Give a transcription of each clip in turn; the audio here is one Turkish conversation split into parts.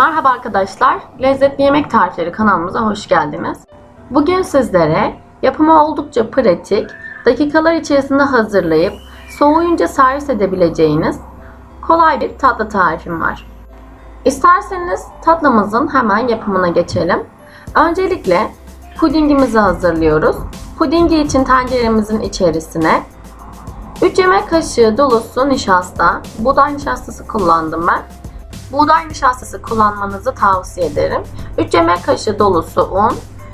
Merhaba arkadaşlar, Lezzetli Yemek Tarifleri kanalımıza hoş geldiniz. Bugün sizlere yapımı oldukça pratik, dakikalar içerisinde hazırlayıp soğuyunca servis edebileceğiniz kolay bir tatlı tarifim var. İsterseniz tatlımızın hemen yapımına geçelim. Öncelikle pudingimizi hazırlıyoruz. Pudingi için tenceremizin içerisine 3 yemek kaşığı dolusu nişasta, buğday nişastası kullandım ben. Buğday nişastası kullanmanızı tavsiye ederim. 3 yemek kaşığı dolusu un,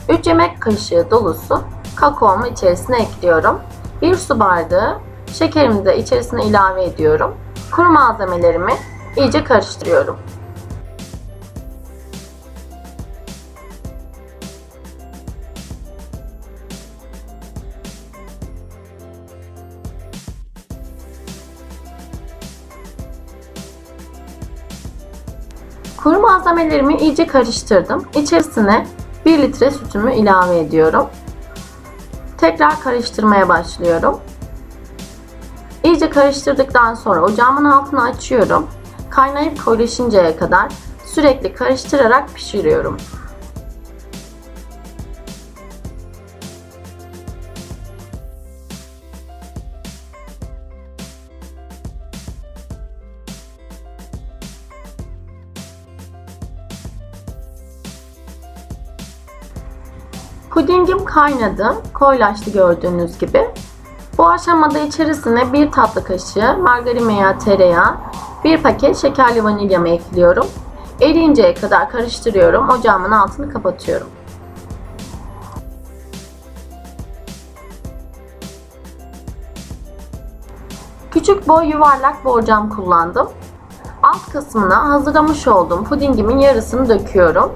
3 yemek kaşığı dolusu kakaomu içerisine ekliyorum. 1 su bardağı şekerimi de içerisine ilave ediyorum. Kuru malzemelerimi iyice karıştırıyorum. Kuru malzemelerimi iyice karıştırdım. İçerisine 1 litre sütümü ilave ediyorum. Tekrar karıştırmaya başlıyorum. İyice karıştırdıktan sonra ocağımın altını açıyorum. Kaynayıp koyulaşıncaya kadar sürekli karıştırarak pişiriyorum. Pudingim kaynadı, koyulaştı gördüğünüz gibi. Bu aşamada içerisine bir tatlı kaşığı margarin veya tereyağı, bir paket şekerli vanilyamı ekliyorum. Eriyinceye kadar karıştırıyorum. Ocağımın altını kapatıyorum. Küçük boy yuvarlak borcam kullandım. Alt kısmına hazırlamış olduğum pudingimin yarısını döküyorum.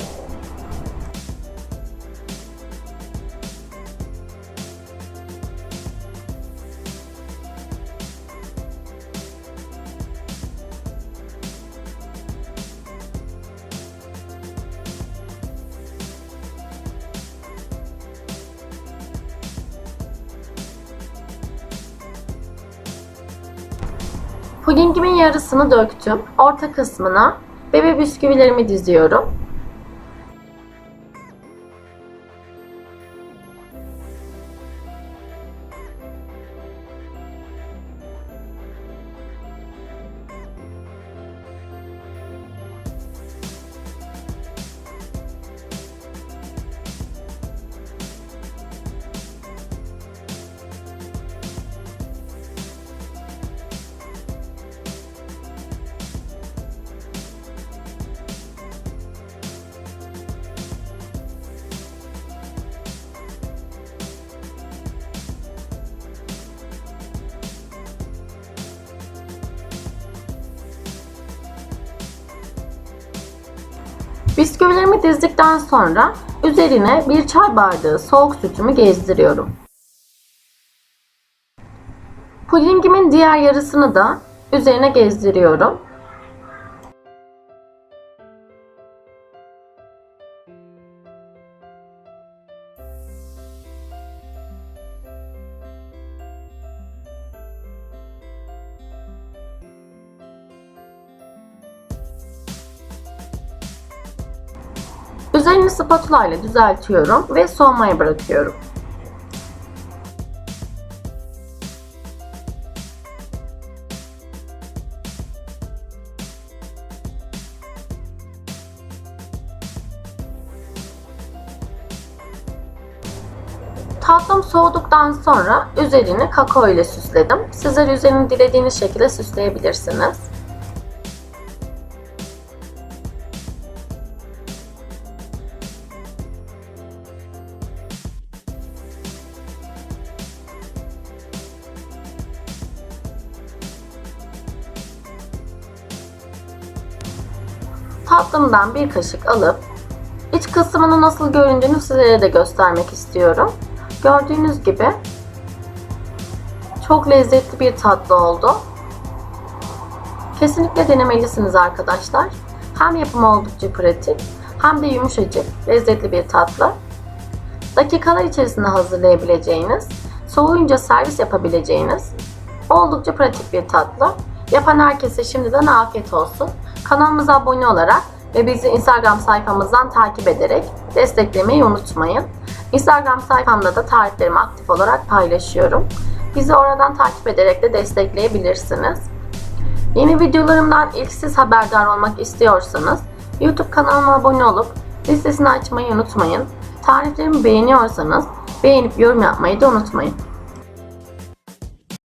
Pudingimin yarısını döktüm. Orta kısmına bebe bisküvilerimi diziyorum. Bisküvilerimi dizdikten sonra üzerine bir çay bardağı soğuk sütümü gezdiriyorum. Pudingimin diğer yarısını da üzerine gezdiriyorum. Üzerini spatula ile düzeltiyorum ve soğumaya bırakıyorum. Tatlım soğuduktan sonra üzerini kakao ile süsledim. Sizler üzerini dilediğiniz şekilde süsleyebilirsiniz. Tatlımdan bir kaşık alıp iç kısmının nasıl göründüğünü sizlere de göstermek istiyorum. Gördüğünüz gibi çok lezzetli bir tatlı oldu. Kesinlikle denemelisiniz arkadaşlar. Hem yapımı oldukça pratik hem de yumuşacık, lezzetli bir tatlı. Dakikalar içerisinde hazırlayabileceğiniz, soğuyunca servis yapabileceğiniz oldukça pratik bir tatlı. Yapan herkese şimdiden afiyet olsun. Kanalımıza abone olarak ve bizi Instagram sayfamızdan takip ederek desteklemeyi unutmayın. Instagram sayfamda da tariflerimi aktif olarak paylaşıyorum. Bizi oradan takip ederek de destekleyebilirsiniz. Yeni videolarımdan ilk siz haberdar olmak istiyorsanız YouTube kanalıma abone olup listesini açmayı unutmayın. Tariflerimi beğeniyorsanız beğenip yorum yapmayı da unutmayın.